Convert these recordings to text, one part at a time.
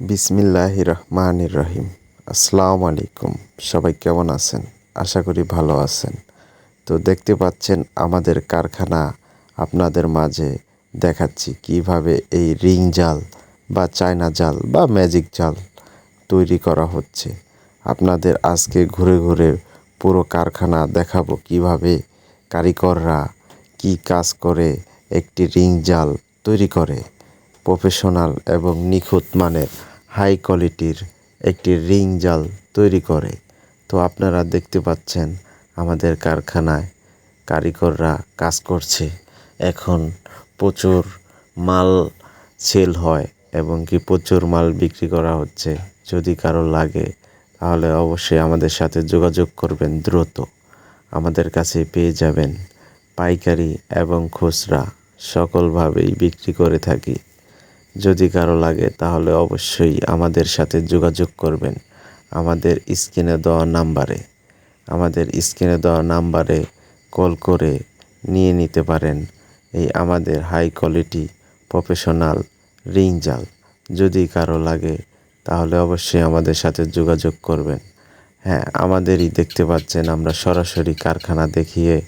বিসমিল্লাহ রহমান রহিম। আসসালামু আলাইকুম। সবাই কেমন আছেন? আশা করি ভালো আছেন। তো দেখতে পাচ্ছেন আমাদের কারখানা আপনাদের মাঝে দেখাচ্ছি কীভাবে এই রিং জাল বা চায়না জাল বা ম্যাজিক জাল তৈরি করা হচ্ছে। আপনাদের আজকে ঘুরে ঘুরে পুরো কারখানা দেখাবো কীভাবে কারিগররা কি কাজ করে একটি রিং জাল তৈরি করে। প্রফেশনাল এবং নিখুঁত মানের হাই কোয়ালিটির একটি রিং জাল তৈরি করে। তো আপনারা দেখতে পাচ্ছেন আমাদের কারখানায় কারিগররা কাজ করছে। এখন প্রচুর মাল সেল হয় এবং কি প্রচুর মাল বিক্রি করা হচ্ছে। যদি কারও লাগে, তাহলে অবশ্যই আমাদের সাথে যোগাযোগ করবেন দ্রুত। আমাদের কাছে পেয়ে যাবেন পাইকারি এবং খুচরা, সকলভাবেই বিক্রি করে থাকি। যদি কারও লাগে, তাহলে অবশ্যই আমাদের সাথে যোগাযোগ করবেন। আমাদের স্ক্রিনে দেওয়া নাম্বারে। আমাদের স্ক্রিনে দেওয়া নাম্বারে কল করে নিয়ে নিতে পারেন এই আমাদের হাই কোয়ালিটি প্রফেশনাল রিং জাল। যদি কারও লাগে, তাহলে অবশ্যই আমাদের সাথে যোগাযোগ করবেন। হ্যাঁ আমাদেরই দেখতে পাচ্ছেন, আমরা সরাসরি কারখানা দেখিয়ে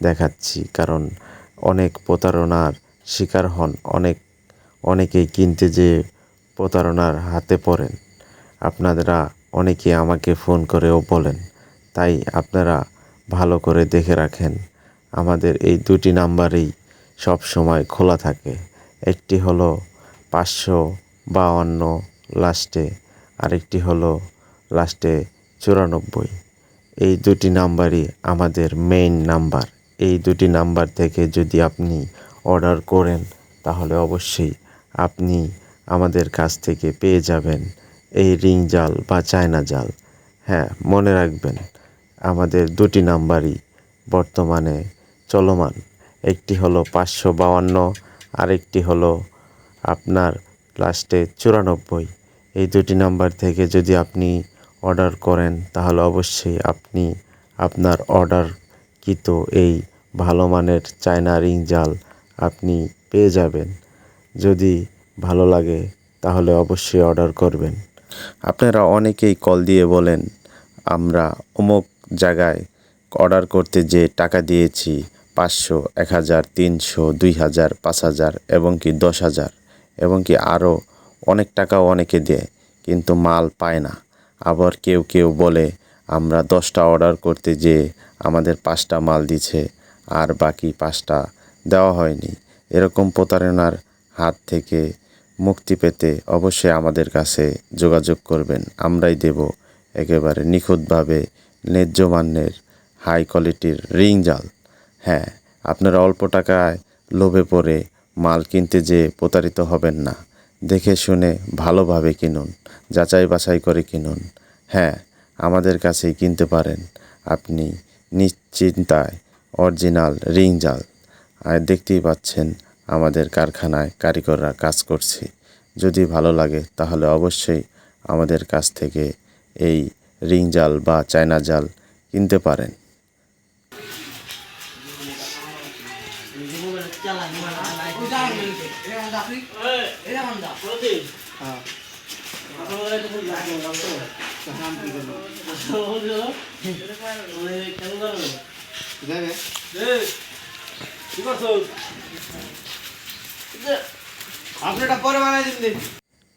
দেখাচ্ছি, কারণ অনেক প্রতারণার শিকার হন, অনেক অনেকেই কিনতে যে প্রতারণার হাতে পড়েন। আপনারা অনেকে আমাকে ফোন করেও বলেন, তাই আপনারা ভালো করে দেখে রাখেন। আমাদের এই দুটি নাম্বারেই সব সময় খোলা থাকে। একটি হলো পাঁচশো বাউান্ন লাস্টে, আরেকটি হলো লাস্টে চুরানব্বই। এই দুটি নাম্বারই আমাদের মেইন নাম্বার। এই দুটি নাম্বার থেকে যদি আপনি অর্ডার করেন, তাহলে অবশ্যই আপনি আমাদের কাছ থেকে পেয়ে যাবেন এই রিং জাল বা চায়না জাল। হ্যাঁ মনে রাখবেন, আমাদের দুটি নাম্বারই বর্তমানে চলমান। একটি হলো পাঁচশো বাউান্ন আরেকটি হলো আপনার লাস্টে চুরানব্বই। এই দুটি নাম্বার থেকে যদি আপনি অর্ডার করেন, তাহলে অবশ্যই আপনি আপনার অর্ডার অর্ডারকৃত এই ভালো মানের চায়না রিং জাল আপনি পেয়ে যাবেন। যদি ভালো লাগে, তাহলে অবশ্যই অর্ডার করবেন। আপনারা অনেকেই কল দিয়ে বলেন, আমরা অমুক জায়গায় অর্ডার করতে যে টাকা দিয়েছি, পাঁচশো, এক হাজার, তিনশো, দুই হাজার, পাঁচ হাজার, এবং কি দশ হাজার, এবং কি আরও অনেক টাকাও অনেকে দেয়, কিন্তু মাল পায় না। আবার কেউ কেউ বলে, আমরা দশটা অর্ডার করতে যে আমাদের পাঁচটা মাল দিছে, আর বাকি পাঁচটা দেওয়া হয়নি। এরকম প্রতারণার হাত থেকে মুক্তি পেতে অবশ্যই আমাদের কাছে যোগাযোগ করবেন। আমরাই দেব একেবারে নিখুঁতভাবে ন্যায্য মানের হাই কোয়ালিটির রিং জাল। হ্যাঁ আপনারা অল্প টাকায় লোভে পড়ে মাল কিনতে যে প্রতারিত হবেন না। দেখে শুনে ভালোভাবে কিনুন, যাচাই বাছাই করে কিনুন। হ্যাঁ আমাদের কাছেই কিনতে পারেন আপনি নিশ্চিন্তায় অরিজিনাল রিং জাল। আর দেখতেই পাচ্ছেন আমাদের কারখানায় কারিগররা কাজ করছে। যদি ভালো লাগে, তাহলে অবশ্যই আমাদের কাছ থেকে এই রিং জাল বা চায়না জাল কিনতে পারেন। পরে বানাই দিন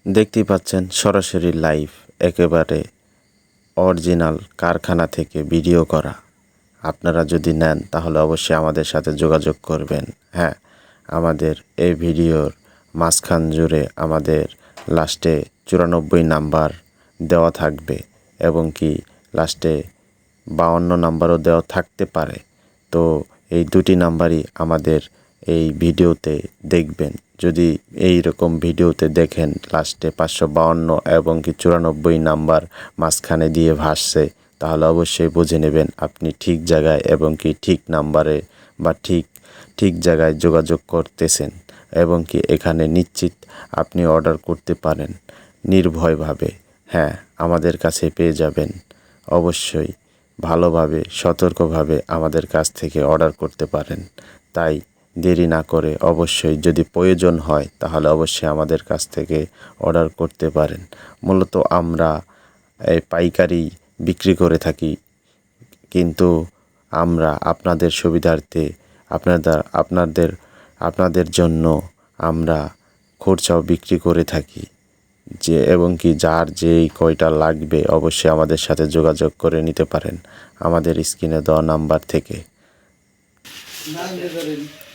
দেখতেই পাচ্ছেন সরাসরি লাইভ, একেবারে অরিজিনাল কারখানা থেকে ভিডিও করা। আপনারা যদি নেন, তাহলে অবশ্যই আমাদের সাথে যোগাযোগ করবেন। হ্যাঁ আমাদের এই ভিডিওর মাঝখান জুড়ে আমাদের লাস্টে চুরানব্বই নাম্বার দেওয়া থাকবে এবং কি লাস্টে বাউন্ন নাম্বারও দেওয়া থাকতে পারে। তো এই দুটি নাম্বারই আমাদের এই ভিডিওতে দেখবেন। যদি এই রকম ভিডিওতে দেখেন, লাস্টে পাঁচশো বাউন্ন এবং কি চুরানব্বই নাম্বার মাঝখানে দিয়ে ভাসছে, তাহলে অবশ্যই বুঝে নেবেন আপনি ঠিক জায়গায় এবং কি ঠিক নাম্বারে বা ঠিক ঠিক জায়গায় যোগাযোগ করতেছেন এবং কি এখানে নিশ্চিত আপনি অর্ডার করতে পারেন নির্ভয়ভাবে। হ্যাঁ আমাদের কাছে পেয়ে যাবেন। অবশ্যই ভালোভাবে, সতর্কভাবে আমাদের কাছ থেকে অর্ডার করতে পারেন। তাই দেরি না করে অবশ্যই যদি প্রয়োজন হয়, তাহলে অবশ্যই আমাদের কাছ থেকে অর্ডার করতে পারেন। মূলত আমরা এই পাইকারি বিক্রি করে থাকি, কিন্তু আমরা আপনাদের সুবিধার্থে আপনাদের আপনাদের আপনাদের জন্য আমরা খরচাও বিক্রি করে থাকি। যে, এবং কি যার যেই কয়টা লাগবে অবশ্যই আমাদের সাথে যোগাযোগ করে নিতে পারেন। আমাদের স্ক্রিনে দেওয়া নাম্বার থেকে।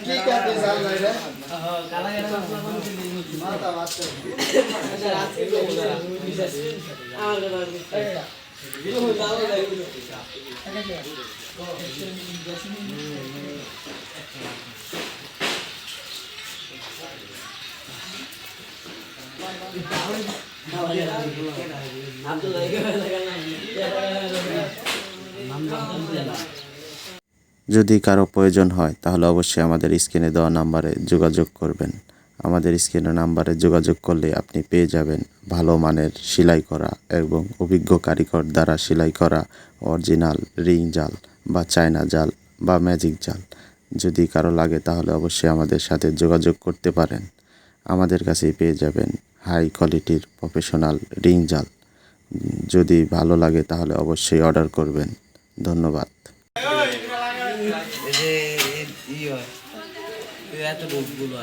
কি কাটে জাল নাই রে মাথা বাচ্চা যদি কারও প্রয়োজন হয় তাহলে অবশ্যই আমাদের স্ক্রিনে দেওয়া নাম্বারে যোগাযোগ করবেন। আমাদের স্ক্রিনে নাম্বারে যোগাযোগ করলে আপনি পেয়ে যাবেন ভালো মানের সেলাই করা এবং অভিজ্ঞ কারিগর দ্বারা সেলাই করা অরিজিনাল রিং জাল বা চায়না জাল বা ম্যাজিক জাল। যদি কারও লাগে তাহলে অবশ্যই আমাদের সাথে যোগাযোগ করতে পারেন। আমাদের কাছেই পেয়ে যাবেন হাই কোয়ালিটির প্রফেশনাল রিং জাল। যদি ভালো লাগে তাহলে অবশ্যই অর্ডার করবেন। ধন্যবাদ। এত লোকগুলো